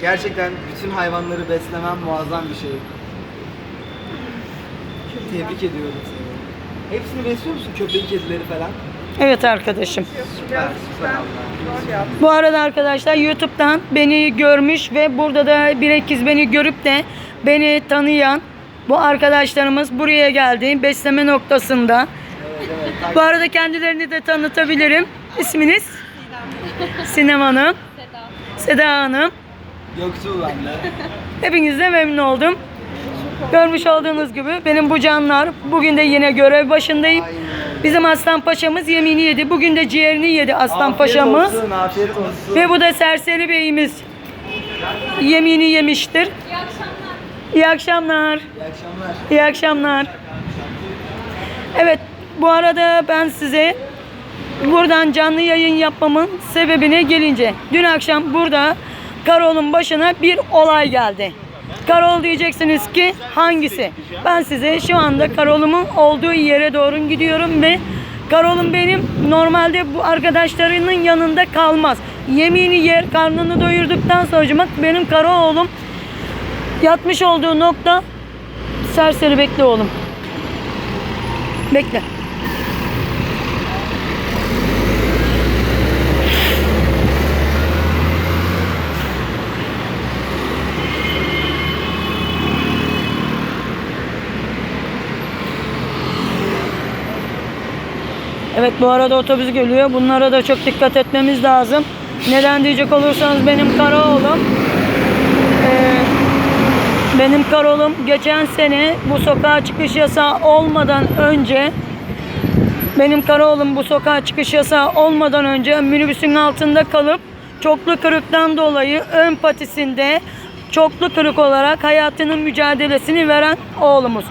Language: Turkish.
Gerçekten bütün hayvanları beslemen muazzam bir şey. Tebrik ediyorum seni. Hepsini besliyor musun? Köpeği, kedileri falan? Evet arkadaşım. Süper, süper Allah. Bu arada arkadaşlar YouTube'dan beni görmüş ve burada da bir ikiz beni görüp de beni tanıyan bu arkadaşlarımız buraya geldi besleme noktasında. Evet, evet. Bu arada kendilerini de tanıtabilirim. İsminiz? Sinem Hanım. Seda Hanım. Göktuğ ben de. Hepinizle memnun oldum. Görmüş olduğunuz gibi benim bu canlar bugün de yine görev başındayım. Bizim Aslan Paşa'mız yemeğini yedi. Bugün de ciğerini yedi Aslan Afiyet Paşa'mız. olsun, afiyet olsun. Ve bu da Serseri Bey'imiz yemeğini yemiştir. İyi akşamlar. İyi akşamlar. İyi akşamlar. Evet bu arada ben size buradan canlı yayın yapmamın sebebine gelince dün akşam burada Karol'un başına bir olay geldi. Karol diyeceksiniz ki hangisi? Ben size şu anda Karol'umun olduğu yere doğru gidiyorum ve Karol'um benim normalde bu arkadaşlarının yanında kalmaz. Yemeğini yer, karnını doyurduktan sonra benim Karol oğlum yatmış olduğu nokta serseri bekle oğlum. Bekle. Evet bu arada otobüs geliyor. Bunlara da çok dikkat etmemiz lazım. Neden diyecek olursanız benim kara oğlum eee, benim karolum geçen sene bu sokağa çıkış yasağı olmadan önce benim karaoğlum bu sokağa çıkış yasağı olmadan önce minibüsün altında kalıp çoklu kırıktan dolayı ön patisinde çoklu kırık olarak hayatının mücadelesini veren oğlumuz.